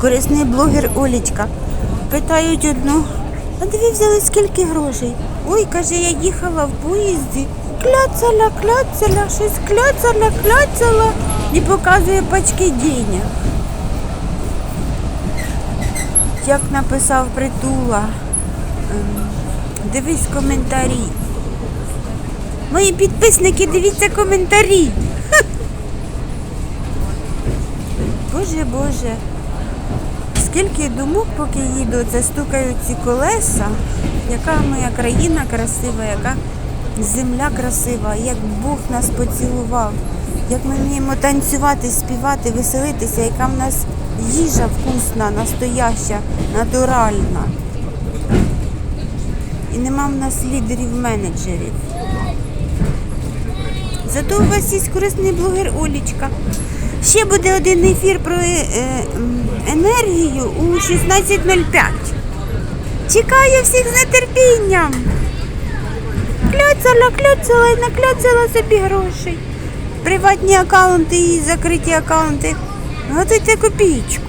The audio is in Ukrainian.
корисний блогер Олічка. Питають одну, а ви взяли скільки грошей? Ой, каже, я їхала в поїзді, кляцала, кляцала, щось кляцала, кляцала і показує пачки денег. Як написав притула, ем, дивись коментарі. Мої підписники, дивіться коментарі. Боже, Боже. Скільки думок, поки їду, це стукають ці колеса, яка моя країна красива, яка земля красива, як Бог нас поцілував, як ми вміємо танцювати, співати, веселитися, яка в нас їжа вкусна, настояща, натуральна. І нема в нас лідерів-менеджерів. Зато у вас є корисний блогер Олічка. Ще буде один ефір про е, е, енергію у 16.05. Чекаю всіх з нетерпінням. Кляцала, кляцала і накляцала собі грошей. Приватні аккаунти і закриті аккаунти. Готуйте копійку.